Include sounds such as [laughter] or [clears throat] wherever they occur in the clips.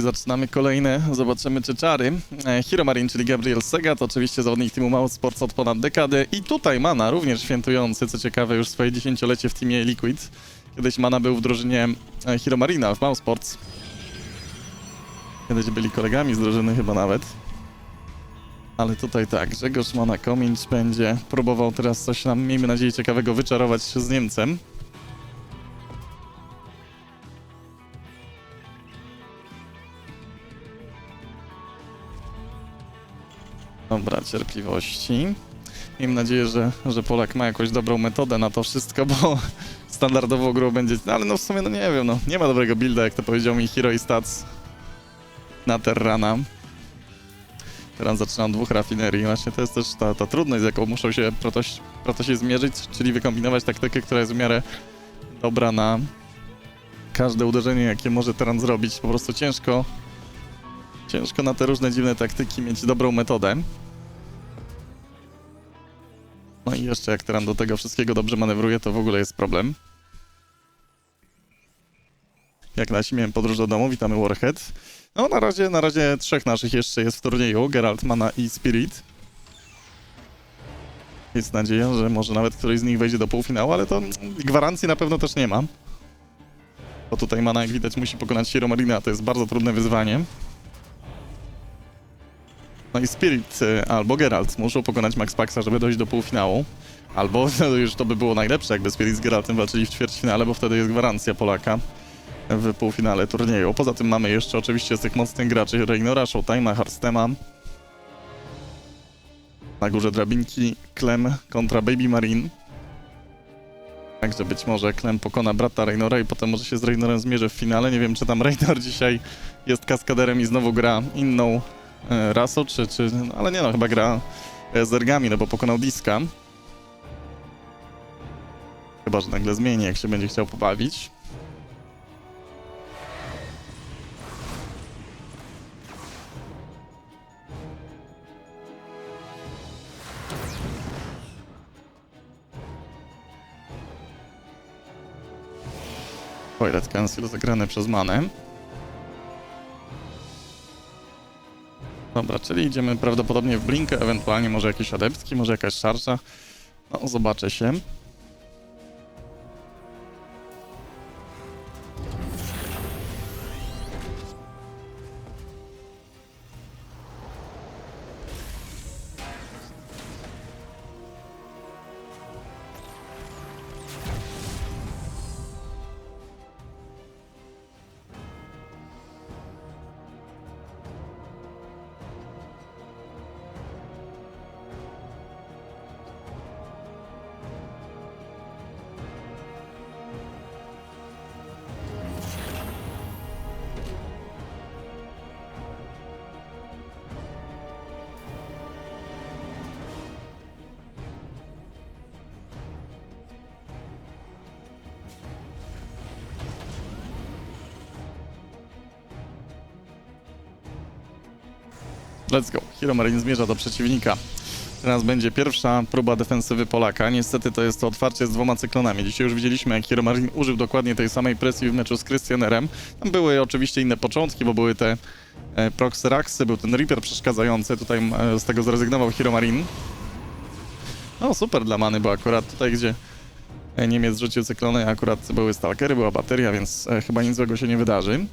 Zaczynamy kolejne, zobaczymy czy czary. E, Hero Marin, czyli Gabriel Sega, to oczywiście zawodnik teamu Mouse Sports od ponad dekady. I tutaj Mana, również świętujący, co ciekawe, już swoje dziesięciolecie w teamie Liquid. Kiedyś Mana był w drużynie e, Hero Marina w Mouse Sports. Kiedyś byli kolegami z drużyny chyba nawet. Ale tutaj tak, Grzegorz Mana Komińcz będzie próbował teraz coś nam, miejmy nadzieję, ciekawego wyczarować z Niemcem. Dobra, cierpliwości. Miejmy nadzieję, że, że Polak ma jakąś dobrą metodę na to wszystko, bo [laughs] standardowo grą będzie... no, Ale no w sumie, no nie wiem, no nie ma dobrego builda, jak to powiedział mi Hero i Stats na Terrana. Teraz zaczynam dwóch rafinerii. Właśnie to jest też ta, ta trudność, z jaką muszą się protosi, protosi zmierzyć, czyli wykombinować taktykę, która jest w miarę dobra na każde uderzenie, jakie może Terran zrobić. Po prostu ciężko, ciężko na te różne dziwne taktyki mieć dobrą metodę. No i jeszcze jak Terran do tego wszystkiego dobrze manewruje, to w ogóle jest problem. Jak nasi miałem podróż do domu, witamy Warhead. No na razie, na razie trzech naszych jeszcze jest w turnieju, Geralt, Mana i Spirit. Jest nadzieja, że może nawet któryś z nich wejdzie do półfinału, ale to gwarancji na pewno też nie ma. Bo tutaj Mana, jak widać, musi pokonać Hero Marina, a to jest bardzo trudne wyzwanie. No i Spirit y, albo Geralt muszą pokonać Max Paxa, żeby dojść do półfinału. Albo [laughs] no, już to by było najlepsze, jakby Spirit z Geraltem walczyli w ćwierćfinale, bo wtedy jest gwarancja Polaka w półfinale turnieju. Poza tym mamy jeszcze oczywiście z tych mocnych graczy Reynora, Showtime'a, Harstema. Na górze drabinki Clem kontra Baby Marine. Także być może Clem pokona brata Reynora i potem może się z Reynorem zmierzy w finale. Nie wiem, czy tam Reynor [laughs] dzisiaj jest kaskaderem i znowu gra inną e, rasą, czy, czy... no, Ale nie no, chyba gra e, z Ergami, no bo pokonał Diska. Chyba, że nagle zmieni, jak się będzie chciał pobawić. Toilet Cancel zagrane przez Manę. Dobra, czyli idziemy prawdopodobnie w Blinkę, ewentualnie może jakieś adeptki, może jakaś szarża. No, zobaczę się. Let's go. Hero Marine zmierza do przeciwnika. Teraz będzie pierwsza próba defensywy Polaka. Niestety to jest to otwarcie z dwoma cyklonami. Dzisiaj już widzieliśmy, jak Hero Marine użył dokładnie tej samej presji w meczu z Christianerem. Tam były oczywiście inne początki, bo były te e, Proxy Raxy, był ten Reaper przeszkadzający. Tutaj e, z tego zrezygnował Hero Marine. No super dla Many, bo akurat tutaj, gdzie e, Niemiec rzucił cyklony, akurat były stalkery, była bateria, więc e, chyba nic złego się nie wydarzy.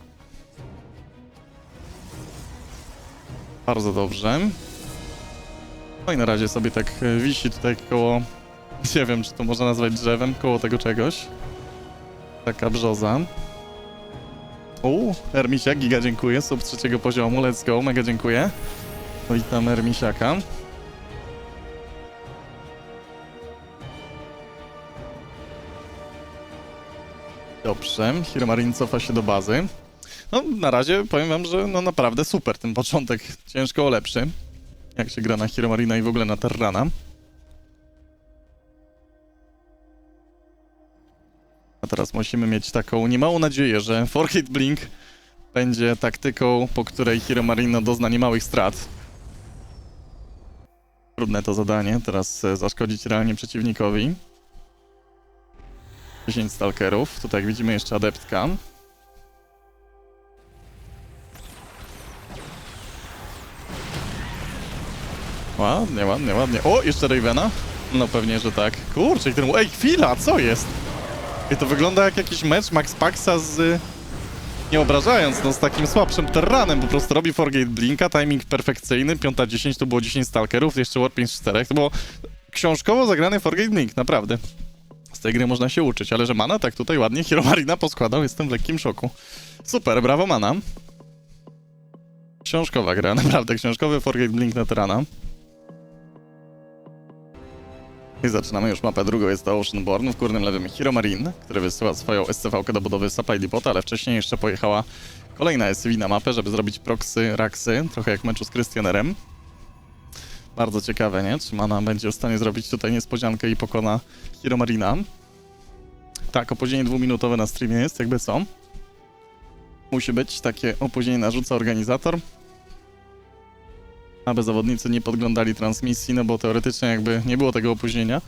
Bardzo dobrze. No i na razie sobie tak e, wisi tutaj koło, [laughs] nie wiem czy to można nazwać drzewem, koło tego czegoś. Taka brzoza. U, Ermisiak, giga dziękuję, sub trzeciego poziomu, let's go, mega dziękuję. Witam Ermisiaka. Dobrze, Hirmarin cofa się do bazy. No, na razie powiem wam, że no naprawdę super ten początek. Ciężko o lepszy. Jak się gra na Hero Marina i w ogóle na Terrana. A teraz musimy mieć taką niemałą nadzieję, że Forhit Blink będzie taktyką, po której Hero Marino dozna niemałych strat. Trudne to zadanie, teraz e, zaszkodzić realnie przeciwnikowi. 10 stalkerów, tutaj jak widzimy jeszcze adeptka. Ładnie, ładnie, ładnie. O, jeszcze Ravena? No pewnie, że tak. Kurczę, ten... Ej, chwila, co jest? I to wygląda jak jakiś mecz Max Paxa z... Nie obrażając, no z takim słabszym terranem, po prostu robi Forgate Blinka, timing perfekcyjny, 5.10 to było 10 stalkerów, jeszcze Warping z 4, to było książkowo zagrany Forgate Blink, naprawdę. Z tej gry można się uczyć, ale że Mana tak tutaj ładnie Hero Marina poskładał, jestem w lekkim szoku. Super, brawo Mana. Książkowa gra, [laughs] naprawdę, książkowy Forgate Blink na Terana. I zaczynamy już mapę drugą, jest to Oceanborn, w górnym lewym Hero Marine, który wysyła swoją SCV-kę do budowy Supply Depot, ale wcześniej jeszcze pojechała kolejna SCV na mapę, żeby zrobić proxy, raksy, trochę jak meczu z Christianerem. Bardzo ciekawe, nie? Czy Mana będzie w stanie zrobić tutaj niespodziankę i pokona Hero Marina. Tak, opóźnienie dwuminutowe na streamie jest, jakby co. Musi być, takie opóźnienie narzuca organizator. Aby zawodnicy nie podglądali transmisji, no bo teoretycznie jakby nie było tego opóźnienia,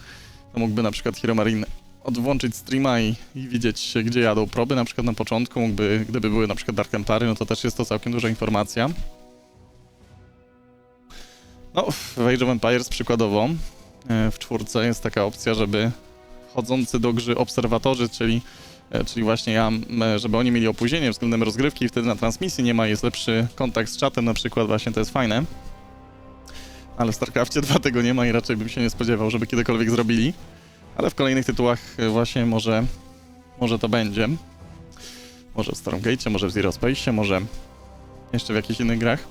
to mógłby na przykład Hero Marine odwłączyć streama i, i widzieć, gdzie jadą proby, na przykład na początku, mógłby, gdyby były na przykład Dark Templary, no to też jest to całkiem duża informacja. No, w Age of Empires przykładowo e, w czwórce jest taka opcja, żeby wchodzący do gry obserwatorzy, czyli, e, czyli właśnie ja, żeby oni mieli opóźnienie względem rozgrywki wtedy na transmisji nie ma, jest lepszy kontakt z czatem na przykład, właśnie to jest fajne. Ale w StarCraftie 2 tego nie ma i raczej bym się nie spodziewał, żeby kiedykolwiek zrobili. Ale w kolejnych tytułach właśnie może, może to będzie. Może w Stormgate, może w Zero Space, może jeszcze w jakichś innych grach.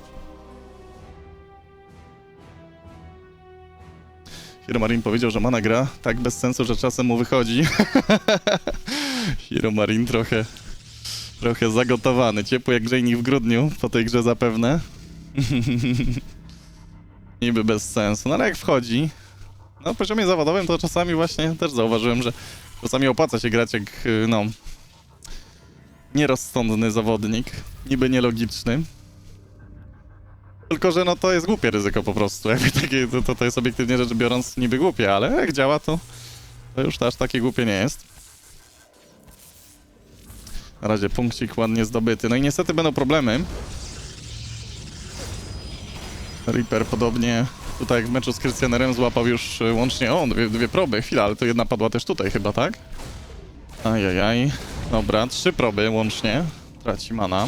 Hiro Marin powiedział, że mana gra tak bez sensu, że czasem mu wychodzi. [laughs] Hiro Marin trochę, trochę zagotowany. Ciepły jak grzejnik w grudniu po tej grze zapewne. [laughs] Niby bez sensu, no ale jak wchodzi, na poziomie zawodowym to czasami właśnie też zauważyłem, że czasami opłaca się grać jak, y, no, nierozsądny zawodnik, niby nielogiczny. Tylko, że no to jest głupie ryzyko po prostu, [laughs] jakby takie, to, to, to jest obiektywnie rzecz biorąc niby głupie, ale jak działa to, to już aż takie głupie nie jest. Na razie punkcik ładnie zdobyty. No i niestety będą problemy. Reaper podobnie tutaj w meczu z Christianerem złapał już y, łącznie, o, dwie, dwie proby, chwila, ale to jedna padła też tutaj chyba, tak? Ajajaj, dobra, trzy proby łącznie, traci mana.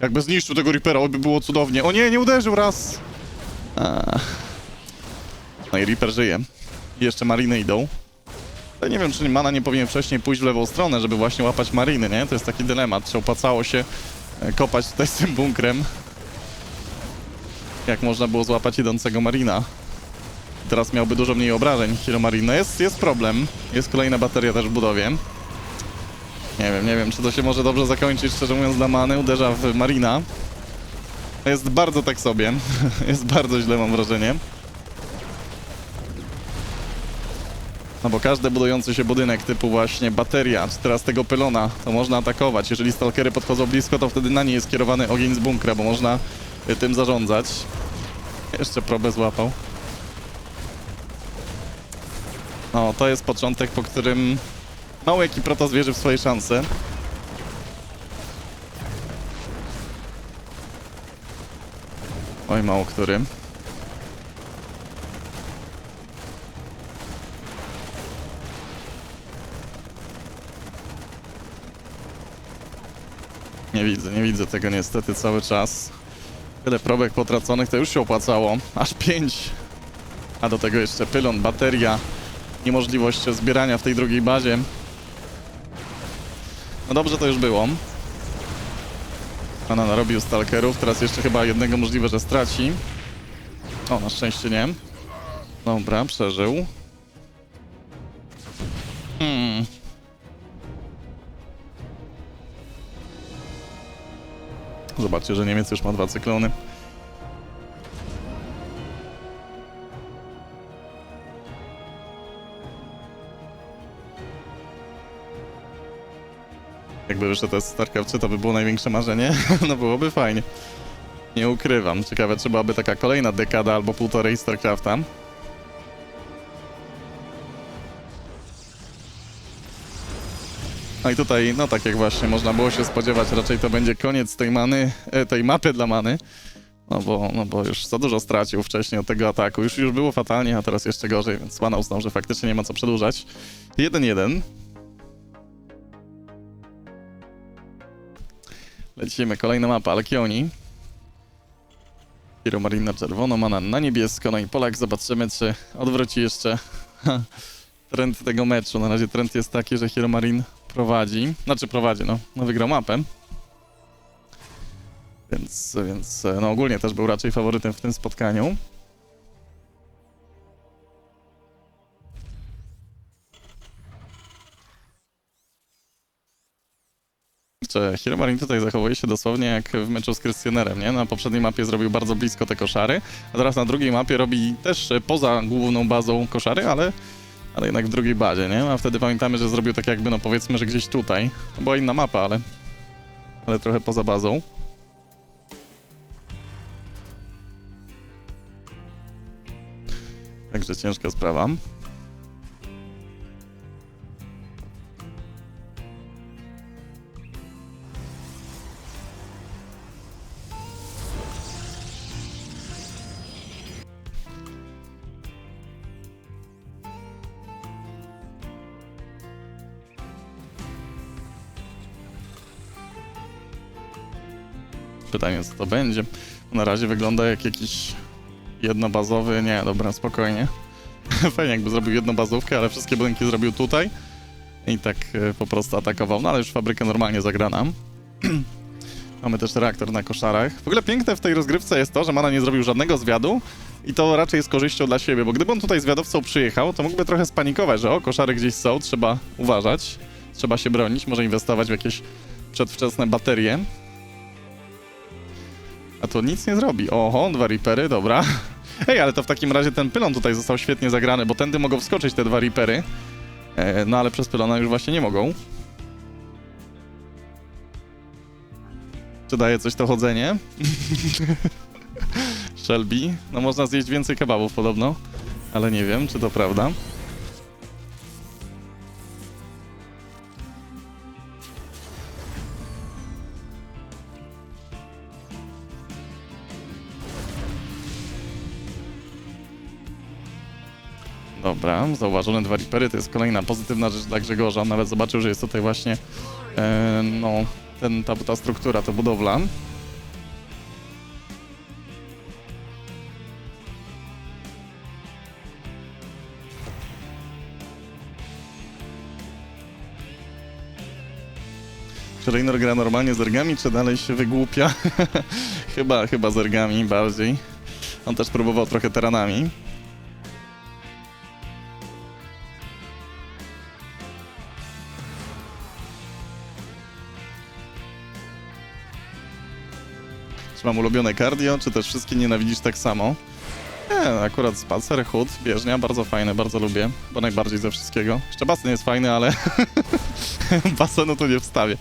Jakby zniszczył tego Reapera, by było cudownie. O nie, nie uderzył raz! No i Reaper żyje. Jeszcze mariny idą. Ale nie wiem, czy mana nie powinien wcześniej pójść w lewą stronę, żeby właśnie łapać mariny, nie? To jest taki dylemat, czy opłacało się e, kopać tutaj z tym bunkrem. Jak można było złapać idącego marina. Teraz miałby dużo mniej obrażeń Hero Marine. Jest, jest problem. Jest kolejna bateria też w budowie. Nie wiem, nie wiem, czy to się może dobrze zakończyć, szczerze mówiąc, dla Many. Uderza w Marina. Jest bardzo tak sobie. [laughs] Jest bardzo źle, mam wrażenie. No bo każdy budujący się budynek typu właśnie bateria, czy teraz tego pylona, to można atakować. Jeżeli stalkery podchodzą blisko, to wtedy na nie jest kierowany ogień z bunkra, bo można tym zarządzać. Jeszcze probę złapał. No, to jest początek, po którym mało jaki protos wierzy w swoje szanse. Oj, mało który. Nie widzę, nie widzę tego niestety cały czas. Tyle probek potraconych to już się opłacało. Aż pięć. A do tego jeszcze pylon, bateria, niemożliwość zbierania w tej drugiej bazie. No dobrze to już było. Pana narobił stalkerów, teraz jeszcze chyba jednego możliwe, że straci. O, na szczęście nie. Dobra, przeżył. Hmm. Zobaczcie, że Niemiec już ma dwa cyklony. Jakby wyszedł z StarCraft 3, to by było największe marzenie. [laughs] no byłoby fajnie. Nie ukrywam. Ciekawe, czy byłaby taka kolejna dekada albo półtorej StarCrafta. No i tutaj, no tak jak właśnie można było się spodziewać, raczej to będzie koniec tej many, e, tej mapy dla many. No bo, no bo już za dużo stracił wcześniej od tego ataku. Już, już było fatalnie, a teraz jeszcze gorzej, więc Wana uznał, że faktycznie nie ma co przedłużać. 1-1. Lecimy, kolejna mapa, Alkioni. Hiro Marin na czerwono, Mana na niebiesko, no i Polak zobaczymy, czy odwróci jeszcze [laughs] trend tego meczu. Na razie trend jest taki, że Hiro Marin prowadzi, znaczy prowadzi, no, no wygrał mapę. Więc, więc no ogólnie też był raczej faworytem w tym spotkaniu. Kurczę, Hiromarin tutaj zachowuje się dosłownie jak w meczu z Krystianerem, nie? Na poprzedniej mapie zrobił bardzo blisko te koszary, a teraz na drugiej mapie robi też e, poza główną bazą koszary, ale, ale jednak w drugiej bazie, nie? A wtedy pamiętamy, że zrobił tak jakby, no powiedzmy, że gdzieś tutaj. To była inna mapa, ale, ale trochę poza bazą. Także ciężka sprawa. Pytanie, co to będzie. Na razie wygląda jak jakiś jednobazowy. Nie, dobra, spokojnie. [laughs] Fajnie, jakby zrobił jedną bazówkę, ale wszystkie budynki zrobił tutaj i tak e, po prostu atakował. No ale już fabrykę normalnie zagrana. [clears throat] Mamy też reaktor na koszarach. W ogóle piękne w tej rozgrywce jest to, że Mana nie zrobił żadnego zwiadu i to raczej z korzyścią dla siebie, bo gdyby on tutaj zwiadowcą przyjechał, to mógłby trochę spanikować, że o, koszary gdzieś są, trzeba uważać, trzeba się bronić, może inwestować w jakieś przedwczesne baterie. A to nic nie zrobi. Oho, dwa ripery, dobra. [laughs] Ej, ale to w takim razie ten pylon tutaj został świetnie zagrany, bo tędy mogą wskoczyć te dwa ripery. E, no ale przez pylona już właśnie nie mogą. Czy daje coś to chodzenie? [laughs] Shelby. No można zjeść więcej kebabów podobno, ale nie wiem, czy to prawda. Dobra, zauważone dwa ripery, to jest kolejna pozytywna rzecz dla Grzegorza. On nawet zobaczył, że jest tutaj właśnie e, no, ten, ta, ta struktura, ta budowla. Czy Reynor gra normalnie z ergami, czy dalej się wygłupia? [laughs] chyba, chyba z ergami bardziej. On też próbował trochę teranami. Czy mam ulubione cardio, czy też wszystkie nienawidzisz tak samo? Nie, akurat spacer, chód, bieżnia, bardzo fajne, bardzo lubię, bo najbardziej ze wszystkiego. Jeszcze basen jest fajny, ale [laughs] basenu tu nie wstawię.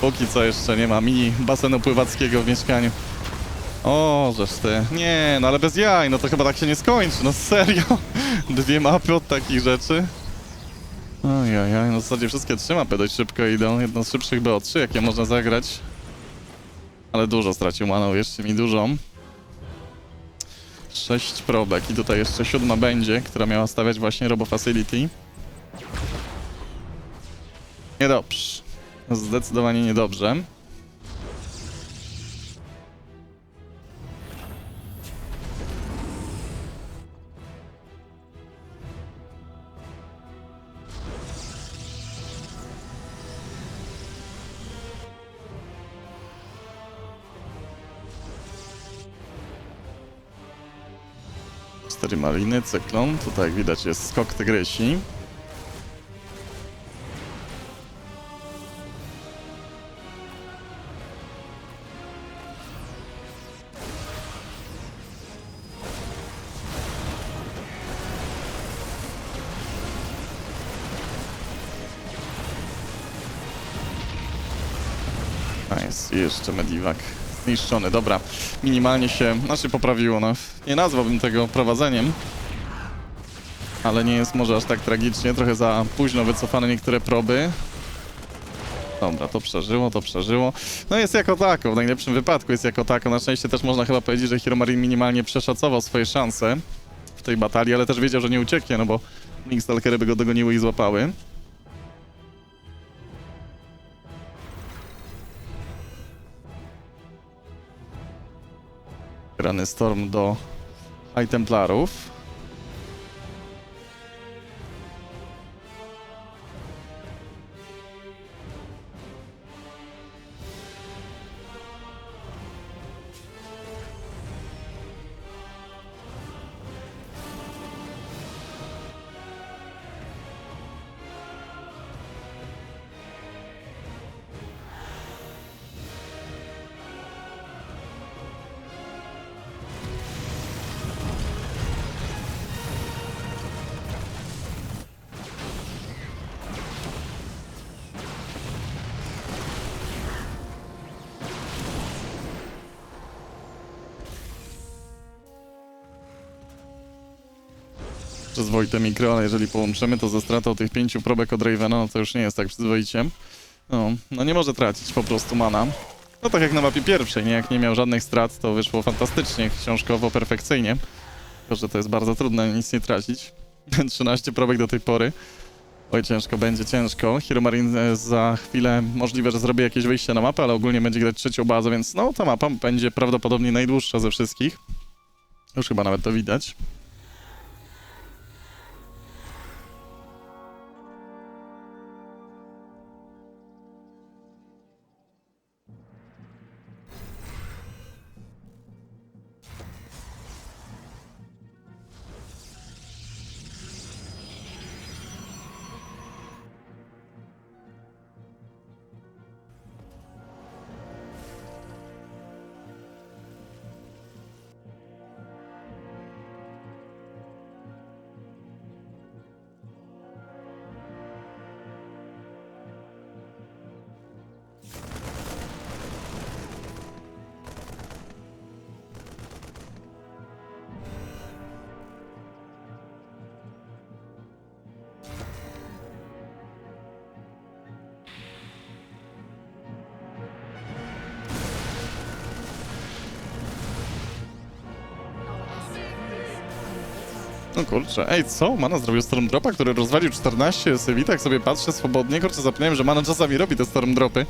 Póki co jeszcze nie ma mini basenu pływackiego w mieszkaniu. O, żeż ty. Nie, no ale bez jaj, no to chyba tak się nie skończy, no serio. [laughs] Dwie mapy od takich rzeczy. Ojej, no w zasadzie wszystkie trzy mapy dość szybko idą. Jedną z szybszych BO3, jakie można zagrać. Ale dużo stracił maną, jeszcze mi dużo. Sześć probek i tutaj jeszcze siódma będzie, która miała stawiać właśnie Robo Facility. Niedobrze. Zdecydowanie niedobrze. Maliny, cyklon. Tutaj jak widać jest skok tygrysi. Nice. Jeszcze mediwak zniszczony. Dobra, minimalnie się, znaczy poprawiło, no. Nie nazwałbym tego prowadzeniem. Ale nie jest może aż tak tragicznie. Trochę za późno wycofane niektóre proby. Dobra, to przeżyło, to przeżyło. No jest jako tako, w najlepszym wypadku jest jako tako. Na szczęście też można chyba powiedzieć, że Hiromarin minimalnie przeszacował swoje szanse w tej batalii, ale też wiedział, że nie ucieknie, no bo Link Stalkery by go dogoniły i złapały. Grany Storm do High Templarów. Przyzwoite mikro, ale jeżeli połączymy to ze stratą tych pięciu probek od Ravena, no to już nie jest tak przyzwoicie. No, no nie może tracić po prostu mana. No tak jak na mapie pierwszej, nie? Jak nie miał żadnych strat, to wyszło fantastycznie, książkowo, perfekcyjnie. Tylko, że to jest bardzo trudne, nic nie tracić. [laughs] 13 probek do tej pory. Oj, ciężko będzie, ciężko. Hiromarin e, za chwilę możliwe, że zrobi jakieś wyjście na mapę, ale ogólnie będzie grać trzecią bazę, więc no ta mapa będzie prawdopodobnie najdłuższa ze wszystkich. Już chyba nawet to widać. No kurczę, ej co? Mana zrobił Storm Dropa, który rozwalił 14 sywi, tak sobie patrzę swobodnie, kurczę zapomniałem, że Mana czasami robi te Storm Dropy.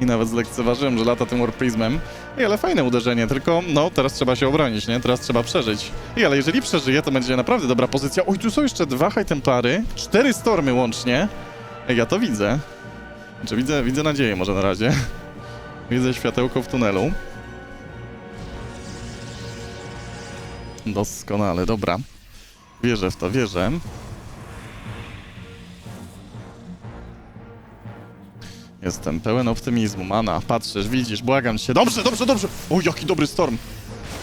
I nawet zlekceważyłem, że lata tym Warp Prismem. Ej, ale fajne uderzenie, tylko no, teraz trzeba się obronić, nie? Teraz trzeba przeżyć. Ej, ale jeżeli przeżyje, to będzie naprawdę dobra pozycja. Oj, tu są jeszcze dwa High Templary, cztery Stormy łącznie. Ej, ja to widzę. Znaczy widzę, widzę nadzieję może na razie. [laughs] Widzę światełko w tunelu. Doskonale, dobra. Wierzę w to, wierzę. Jestem pełen optymizmu, mana. Patrzysz, widzisz, błagam cię. Dobrze, dobrze, dobrze! O, jaki dobry storm!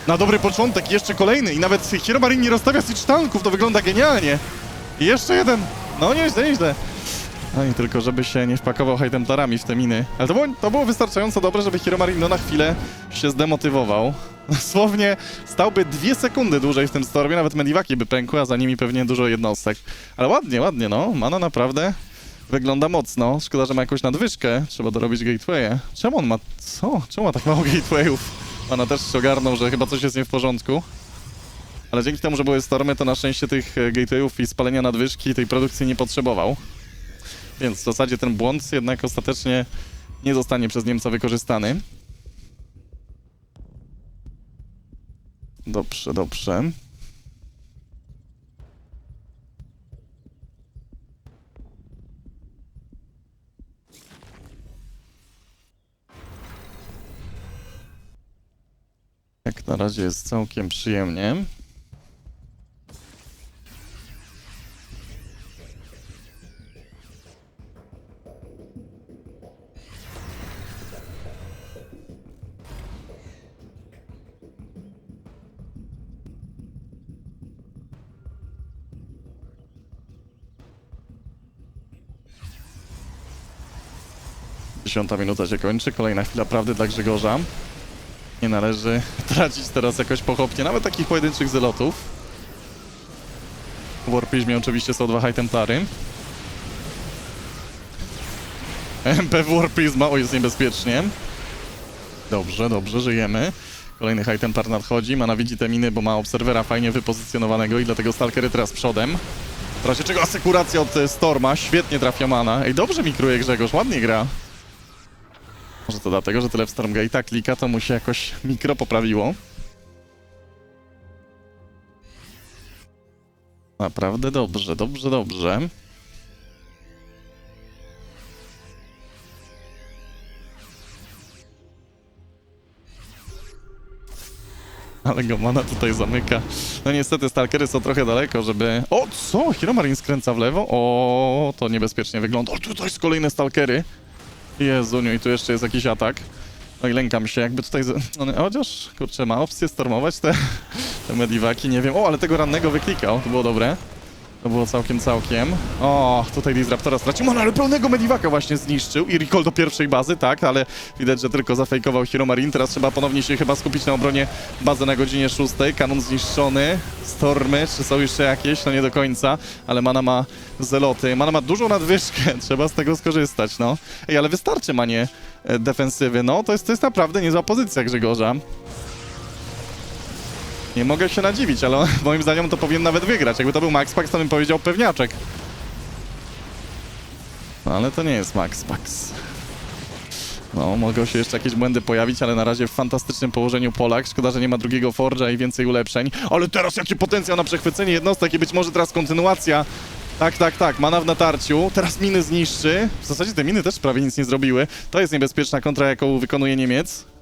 Na dobry początek, jeszcze kolejny i nawet Hiromarin nie rozstawia sich tanków, to wygląda genialnie. I jeszcze jeden. No nieźle, nieźle. No i tylko, żeby się nie wpakował High Templarami w te miny. Ale to było, to było wystarczająco dobre, żeby Hiromarin no, na chwilę się zdemotywował. Dosłownie stałby dwie sekundy dłużej w tym stormie, nawet mediwaki by pękły, a za nimi pewnie dużo jednostek. Ale ładnie, ładnie, no. Mana naprawdę wygląda mocno. Szkoda, że ma jakąś nadwyżkę. Trzeba dorobić gateway'e. Czemu on ma... Co? Czemu ma tak mało gatewayów? Ona też się ogarnął, że chyba coś jest nie w porządku. Ale dzięki temu, że były stormy, to na szczęście tych e, gatewayów i spalenia nadwyżki tej produkcji nie potrzebował. Więc w zasadzie ten błąd jednak ostatecznie nie zostanie przez Niemca wykorzystany. Dobrze, dobrze. Jak na razie jest całkiem przyjemnie. Dziesiąta minuta się kończy, kolejna chwila prawdy dla Grzegorza. Nie należy [laughs] tracić teraz jakoś pochopnie, nawet takich pojedynczych zelotów. W Warpizmie oczywiście są dwa High Templary. MP Warpizma, o jest niebezpiecznie. Dobrze, dobrze, żyjemy. Kolejny high templar nadchodzi, mana widzi te miny, bo ma obserwera fajnie wypozycjonowanego i dlatego stalkery teraz przodem. W razie czego asekuracja od e, Storma, świetnie trafia mana. Ej, dobrze mikruje Grzegorz, ładnie gra. To dlatego, że tyle w Stormgate tak klika, to mu się jakoś mikro poprawiło. Naprawdę dobrze, dobrze, dobrze. Ale go mana tutaj zamyka. No niestety stalkery są trochę daleko, żeby... O, co? Hiromarin skręca w lewo? O, to niebezpiecznie wygląda. O, tutaj są kolejne stalkery. Jezuniu, i tu jeszcze jest jakiś atak. No i lękam się, jakby tutaj... z- One, [laughs] chociaż, kurczę, ma opcję stormować te, te mediwaki, nie wiem. O, ale tego rannego wyklikał, to było dobre. To było całkiem, całkiem. O, tutaj Disruptora stracił, no ale pełnego mediwaka właśnie zniszczył i recall do pierwszej bazy, tak, ale widać, że tylko zafejkował Hero Marine. Teraz trzeba ponownie się chyba skupić na obronie bazy na godzinie 6. Kanon zniszczony, stormy, czy są jeszcze jakieś? No nie do końca, ale Mana ma zeloty. Mana ma dużą nadwyżkę, [laughs] trzeba z tego skorzystać, no. Ej, ale wystarczy Manie e, defensywy, no, to jest, to jest naprawdę niezła pozycja Grzegorza. Nie mogę się nadziwić, ale moim zdaniem to powinien nawet wygrać. Jakby to był Max Pax, to bym powiedział pewniaczek. No ale to nie jest Max Pax. No, mogą się jeszcze jakieś błędy pojawić, ale na razie w fantastycznym położeniu Polak. Szkoda, że nie ma drugiego Forge'a i więcej ulepszeń. Ale teraz jaki potencjał na przechwycenie jednostek i być może teraz kontynuacja. Tak, tak, tak, mana w natarciu. Teraz miny zniszczy. W zasadzie te miny też prawie nic nie zrobiły. To jest niebezpieczna kontra, jaką wykonuje Niemiec.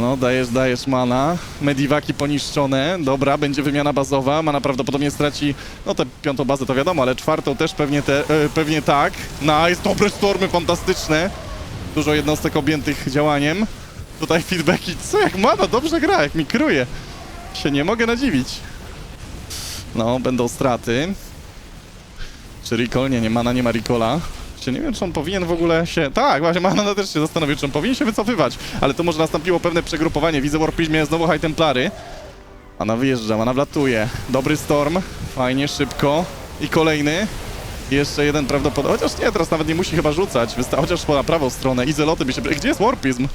No, dajesz, dajesz mana. Mediwaki poniszczone. Dobra, będzie wymiana bazowa. Mana prawdopodobnie straci, no tę piątą bazę to wiadomo, ale czwartą też pewnie, te, e, pewnie tak. Nice, dobre stormy, fantastyczne. Dużo jednostek objętych działaniem. Tutaj feedbacki, co jak mana, dobrze gra, jak mikruje. Się nie mogę nadziwić. No, będą straty. Czy recall? Nie, nie, mana nie ma recola. Czy nie wiem, czy on powinien w ogóle się... Tak, właśnie, Mana też się zastanowił, czy on powinien się wycofywać. Ale to może nastąpiło pewne przegrupowanie. Widzę w Warpizmie znowu High Templary. Mana wyjeżdża, Mana wlatuje. Dobry Storm. Fajnie, szybko. I kolejny. Jeszcze jeden prawdopodobnie... Chociaż nie, teraz nawet nie musi chyba rzucać. Wysta... Chociaż na prawą stronę. I zeloty by się... Gdzie jest Warpizm?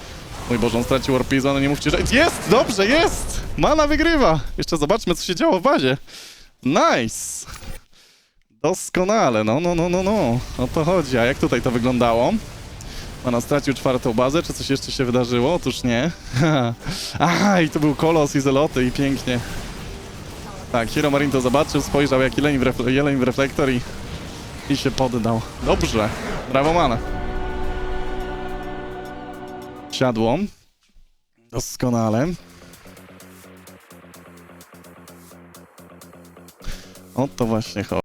Mój Boże, on stracił Warpizma, no nie mówcie, że... Jest! Dobrze, jest! Mana wygrywa! Jeszcze zobaczmy, co się działo w bazie. Nice! Doskonale, no, no, no, no, no. O to chodzi. A jak tutaj to wyglądało? Mana stracił czwartą bazę, czy coś jeszcze się wydarzyło? Otóż nie. [laughs] Aha, i to był kolos i zeloty i pięknie. Tak, Hero Marine to zobaczył, spojrzał jak jeleń w, refle- jeleń w reflektor i, i się poddał. Dobrze. Brawo, Mana. Siadło. Doskonale. O to właśnie chodzi.